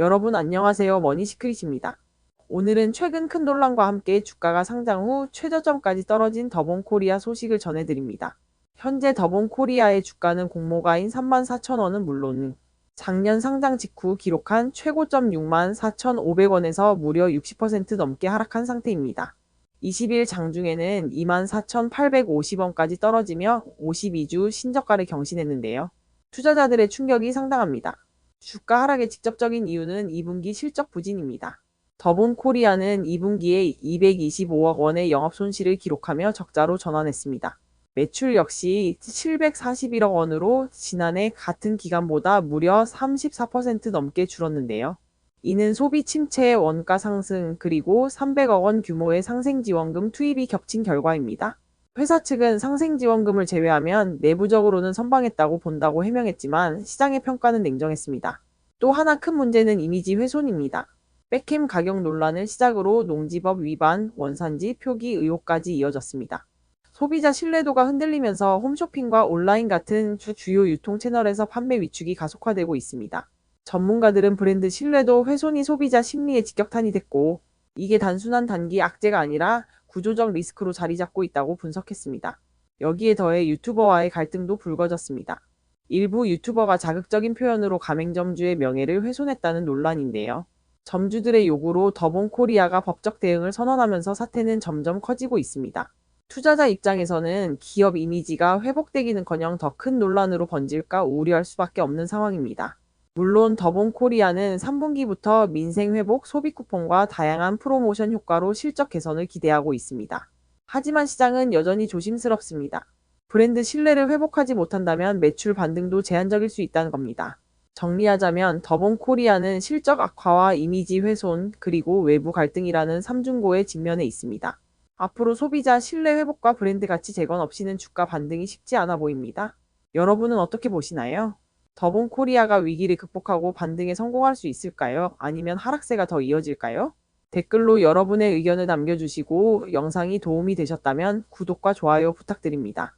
여러분 안녕하세요. 머니시크릿입니다. 오늘은 최근 큰 논란과 함께 주가가 상장 후 최저점까지 떨어진 더본코리아 소식을 전해드립니다. 현재 더본코리아의 주가는 공모가인 34,000원은 물론 작년 상장 직후 기록한 최고점 64,500원에서 무려 60% 넘게 하락한 상태입니다. 20일 장중에는 24,850원까지 떨어지며 52주 신저가를 경신했는데요. 투자자들의 충격이 상당합니다. 주가 하락의 직접적인 이유는 2분기 실적 부진입니다. 더본 코리아는 2분기에 225억 원의 영업 손실을 기록하며 적자로 전환했습니다. 매출 역시 741억 원으로 지난해 같은 기간보다 무려 34% 넘게 줄었는데요. 이는 소비 침체의 원가 상승 그리고 300억 원 규모의 상생 지원금 투입이 겹친 결과입니다. 회사 측은 상생지원금을 제외하면 내부적으로는 선방했다고 본다고 해명했지만 시장의 평가는 냉정했습니다. 또 하나 큰 문제는 이미지 훼손입니다. 백캠 가격 논란을 시작으로 농지법 위반, 원산지 표기 의혹까지 이어졌습니다. 소비자 신뢰도가 흔들리면서 홈쇼핑과 온라인 같은 주- 주요 유통 채널에서 판매 위축이 가속화되고 있습니다. 전문가들은 브랜드 신뢰도 훼손이 소비자 심리에 직격탄이 됐고 이게 단순한 단기 악재가 아니라 구조적 리스크로 자리 잡고 있다고 분석했습니다. 여기에 더해 유튜버와의 갈등도 불거졌습니다. 일부 유튜버가 자극적인 표현으로 가맹점주의 명예를 훼손했다는 논란인데요. 점주들의 요구로 더본 코리아가 법적 대응을 선언하면서 사태는 점점 커지고 있습니다. 투자자 입장에서는 기업 이미지가 회복되기는커녕 더 큰 논란으로 번질까 우려할 수밖에 없는 상황입니다. 물론 더본 코리아는 3분기부터 민생 회복 소비 쿠폰과 다양한 프로모션 효과로 실적 개선을 기대하고 있습니다. 하지만 시장은 여전히 조심스럽습니다. 브랜드 신뢰를 회복하지 못한다면 매출 반등도 제한적일 수 있다는 겁니다. 정리하자면 더본 코리아는 실적 악화와 이미지 훼손 그리고 외부 갈등이라는 삼중고에 직면해 있습니다. 앞으로 소비자 신뢰 회복과 브랜드 가치 재건 없이는 주가 반등이 쉽지 않아 보입니다. 여러분은 어떻게 보시나요? 더본 코리아가 위기를 극복하고 반등에 성공할 수 있을까요? 아니면 하락세가 더 이어질까요? 댓글로 여러분의 의견을 남겨주시고 영상이 도움이 되셨다면 구독과 좋아요 부탁드립니다.